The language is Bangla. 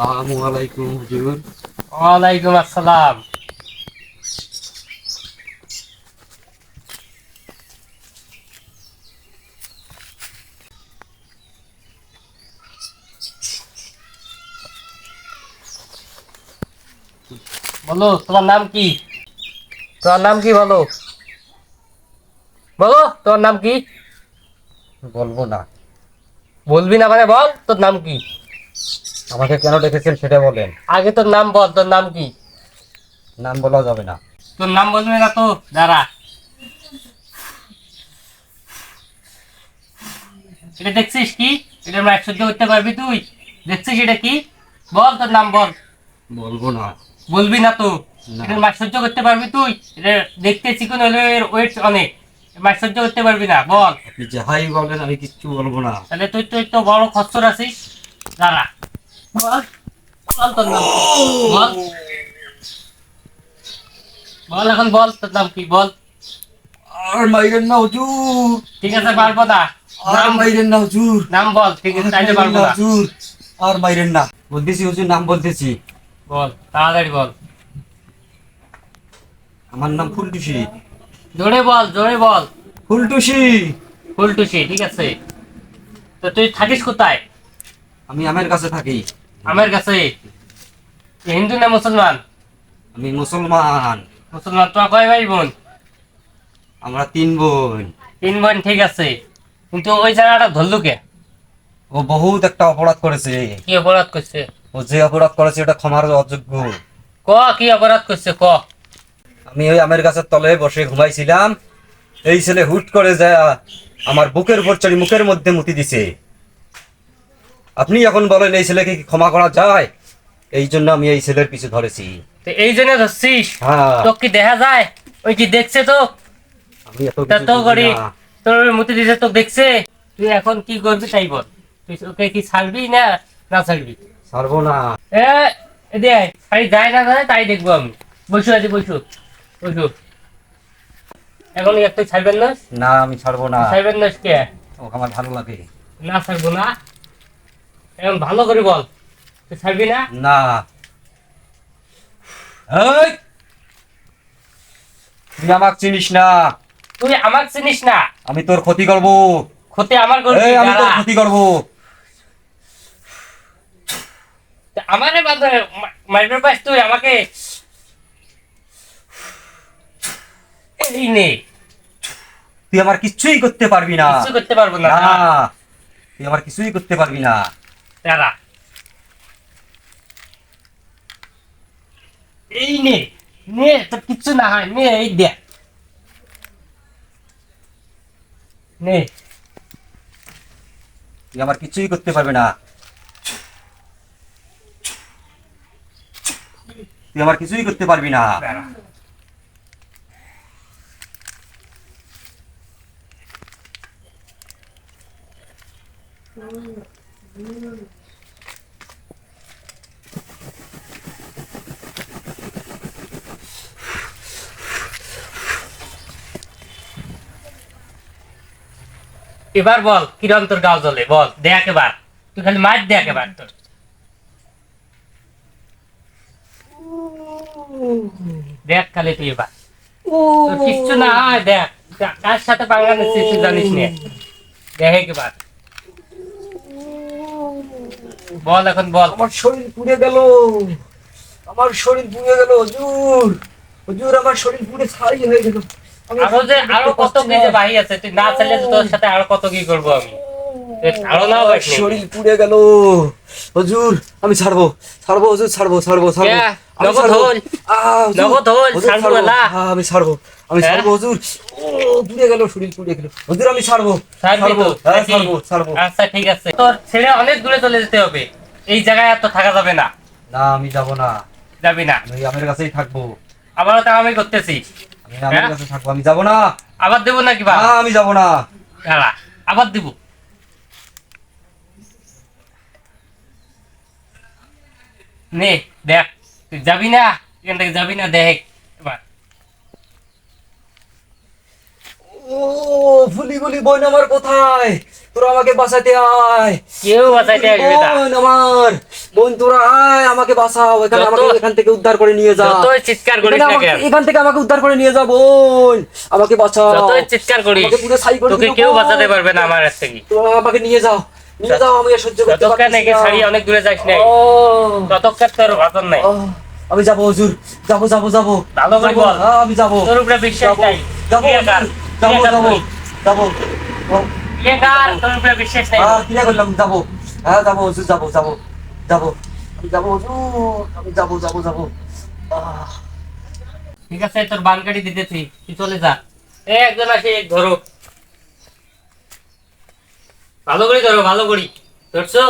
আসসালামু আলাইকুম হুজুর। ওয়ালাইকুম আসসালাম। বলো তোমার নাম কি? তোমার নাম কি বলো? বলো তোমার নাম কি? বলব না। বলবি না মানে বল তোর নাম কি? আমাকে কেন ডেকেছেন সেটা বলেন। আগে তোর নাম বল তোর নাম কি? নাম বলা যাবে না। তোর নাম বলবি না তো দাঁড়া। এটা দেখছিস কি? এটা আমরা সহ্য করতে পারবি তুই। দেখছিস এটা কি? বল তোর নাম বল। বলব না। বলবি না তো। এটা মাছ সহ্য করতে পারবি তুই। এটা দেখতে চিকন হলে এর ওয়েট অনেক। মাছ সহ্য করতে পারবি না বল। আপনি যাহাই বলেন আমি কিচ্ছু বলব না। তাহলে তুই তুই তো বড় খচ্চর আছিস। দাঁড়া। বল বল তোর নাম কি? বল। বল এখন বল তোর নাম কি? বল। আর মাইরেন না হুজুর। ঠিক আছে পারব না আর নাম মাইরেন না হুজুর। নাম বল ঠিক আছে আর তাইলে মাইরেন পারব না, না হুজুর। আর মাইরেন না। বলতেছি হুজুর নাম বলতেছি। বল তাড়াতাড়ি বল। আমার নাম ফুলটুসি। জোরে বল জোরে বল। ফুলটুসি। ফুলটুসি ঠিক আছে। তো তুই থাকিস কোথায়? আমি আমের কাছে থাকি। আমার কাছে হিন্দু না মুসলমান? আমি মুসলমান। মুসলমান তোমার কয় ভাই বোন? আমরা তিন বোন। তিন বোন ঠিক আছে। কিন্তু ওই জায়গাটা ধরলু কে? ও বহুত একটা অপরাধ করেছে। কি অপরাধ করছে? ও যে অপরাধ করেছে ওটা ক্ষমার অযোগ্য। ক কি অপরাধ করছে? ক। আমি ওই আমের গাছের তলে বসে ঘুমাইছিলাম। এই ছেলে হুট করে যায় আমার বুকের উপর চড়ি মুখের মধ্যে মুতি দিছে। আপনি এখন বলেন এই ছেলেকে কি ক্ষমা করা যায়? এই জন্য আমি এই ছেলের পিছু ধরেছি। তো এই জন্য ধরছিস হ্যাঁ। তো কি দেখা যায়? ওই কি দেখছে তো? আমি এত তা তো করি তোর মতি দিছে তো দেখছে? তুই এখন কি করবি তাই বল। তুই ওকে কি ছাড়বি না না ছাড়বি? ছাড়বো না। এ। খালি যায় না যায় তাই দেখব আমি। বসু আছি বসু বসু। এখন ছাড়বেন না? না আমি ছাড়বো না। ছাড়বেন না কে ও আমার ভালো লাগে। না ছাড়বো না? এখন ভালো করে বল। তুই ছাড়বি না? না। এই! তুই আমাকে চিনিস না। তুই আমার চিনিস না? আমি তোর ক্ষতি করব। ক্ষতি আমার করবি এই আমি তোর ক্ষতি করব। তা আমারে বাদ মারবে পাস তুই আমাকে। এই নে। তুই আমার কিচ্ছুই করতে পারবি না। কিছু করতে পারব না। তুই আমার কিছুই করতে পারবি না। দাঁড়া। এই নে নে তোর কিচ্ছু না হয় নে এই দেখ। নে। তুই আমার কিছুই করতে পারবি না। তুই আমার কিছুই করতে পারবি না। দাঁড়া। এবার বল কিরম তোর গাও জ্বলে? বল দেখ এবার তুই খালি মার দেখ এবার তোর। দেখ খালি তুই এবার। কিচ্ছু না দেখ। কার সাথে নিচ্ছিস জানিস নে। দেখ এবার বল এখন বল আমার শরীর পুড়ে গেল আমার শরীর পুড়ে গেল হুজুর হুজুর আমার শরীর পুড়ে ছাই হয়ে গেল আমি আরও যে আরও কত কি যে বাহি আছে তুই না চাইলে তোর সাথে আরও কত কি করব আমি আরও বাইক নেই। শরীর পুড়ে গেল হুজুর আমি ছাড়বো ছাড়বো হুজুর ছাড়বো ছাড়বো ছাড়বো নগদ। হল? নগদ হল? ছাড়বো। না? হ্যাঁ, আমি ছাড়বো আমি হ্যাঁ? ছাড়বো হুজুর পুড়ে গেল শরীর পুড়ে গেল হুজুর আমি ছাড়বো। ছাড়বো হ্যাঁ ছাড়বো ছাড়বো। আচ্ছা ঠিক আছে। তোর ছেড়ে অনেক দূরে চলে যেতে হবে। এই জায়গায় আর তো থাকা যাবে না। না আমি যাব না। যাবি না? আমি আমের কাছেই থাকব। আবারও তা আমি করতেছি। আমি আমের হ্যাঁ? কাছে থাকব আমি যাব না। আবার দেবো নাকি বা? না আমি যাব না। দাঁড়া আবার দিব। নে দেখ তুই যাবি না? এখান থেকে যাবি না দেখ। এবার ও ও ফুলি গুলি বোন আমার কোথায়? তোরা আমাকে বাঁচাতে আয়। কেউ বাঁচাইতে আসবে না। বোন আমার। বোন তোরা আয় আমাকে বাঁচাও। এখানে আমাকে এখান থেকে উদ্ধার করে নিয়ে যা। যতই চিৎকার করিস না কেন? এখান থেকে আমাকে উদ্ধার করে নিয়ে যা বোন। আমাকে বাঁচাও। যতই চিৎকার করিস আমাকে পুরো ছাই করে তোকে কেউ বাঁচাতে পারবে না আমার থেকে। তোরা আমাকে নিয়ে যাও। নিয়ে যাও আমি সহ্য করতে নাকি না। অনেক দূরে যাস নাই। ততক্ষণ তোর নাই। আমি যাব হুজুর। যাব যাব যাব। ভালো করে বল। হ্যাঁ, আমি যাব। তোর উপরে বিশ্বাস নাই। যাব। যাব ক্লিয়ার যাব কর। যাব। ও, তোর উপরে বিশ্বাস নাই। হ্যাঁ ক্লিয়ার করলাম যাব। হ্যাঁ যাব হুজুর যাব যাব যাব। আমি যাব হুজুর আমি যাব যাব যাব। আহ, ঠিক আছে তোর বান কাটি দিতেছি। তুই চলে যা। এ একজন আসে ধরো। ভালো করে ধরো ভালো করি। ধরছো?